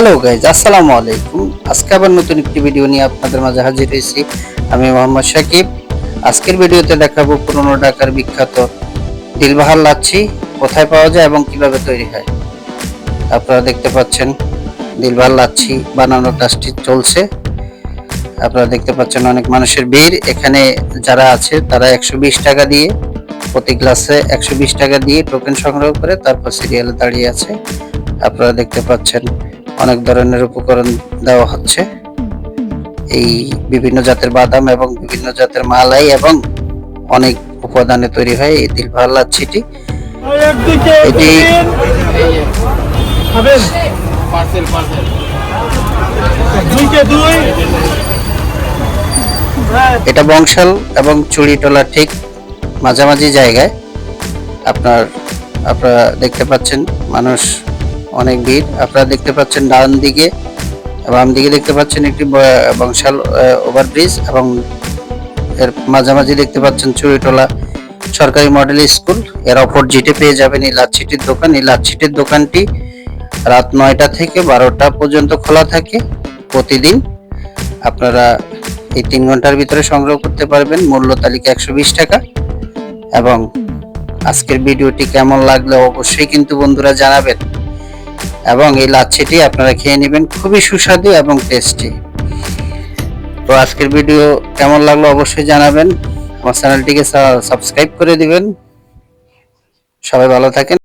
Hello guys আসসালামু আলাইকুম আজকে আবার নতুন একটি ভিডিও নিয়ে আপনাদের মাঝে হাজির হয়েছি। আমি মোহাম্মদ সাকিব আজকের ভিডিওতে দেখাবো পুরনো ঢাকার বিখ্যাত দিলবাহার লাচ্ছি কোথায় পাওয়া যায় এবং কীভাবে তৈরি হয়। আপনারা দেখতে পাচ্ছেন দিলবাহার লাচ্ছি বানানোর কাজটি চলছে। আপনারা দেখতে পাচ্ছেন অনেক মানুষের ভিড়। এখানে যারা আছে, তারা একশো বিশ টাকা দিয়ে, প্রতি গ্লাসে একশো বিশ টাকা দিয়ে টোকেন সংগ্রহ করে তারপর সিরিয়ালে দাঁড়িয়ে আছে। আপনারা দেখতে পাচ্ছেন অনেক ধরনের উপকরণ দেওয়া হচ্ছে। এই বিভিন্ন জাতের বাদাম এবং বিভিন্ন জাতের মালাই এবং অনেক উপাদানে তৈরি হয় এই দিলভার লাচ্ছিটি একদিকে এটি এটা বংশাল এবং চুড়িটোলা ঠিক মাঝামাঝি জায়গায়। আপনার আপনারা দেখতে পাচ্ছেন মানুষ অনেক ভিড়। আপনারা দেখতে পাচ্ছেন ডান দিকে বাম দিকে দেখতে পাচ্ছেন একটি বংশাল ওভারব্রিজ এবং এর মাঝামাঝি দেখতে পাচ্ছেন চুড়িটোলা সরকারি মডেল স্কুলের অপোজিটে পেয়ে যাবেন এই লাচ্ছিটির দোকান। এই লাচ্ছিটির দোকানটি রাত নয়টা থেকে বারোটা পর্যন্ত খোলা থাকে। প্রতিদিন আপনারা এই তিন ঘণ্টার ভিতরে সংগ্রহ করতে পারবেন। মূল্য তালিকা একশো বিশ টাকা। এবং আজকের ভিডিওটি কেমন লাগল অবশ্যই কিন্তু বন্ধুরা জানাবেন। এবং এই লাচ্ছিটি আপনারা খেয়ে নেবেন, খুবই সুস্বাদু এবং টেস্টি তো আজকের ভিডিও কেমন লাগল অবশ্যই জানাবেন। আমার চ্যানেলটিকে সাবস্ক্রাইব করে দিবেন। সবাই ভালো থাকেন।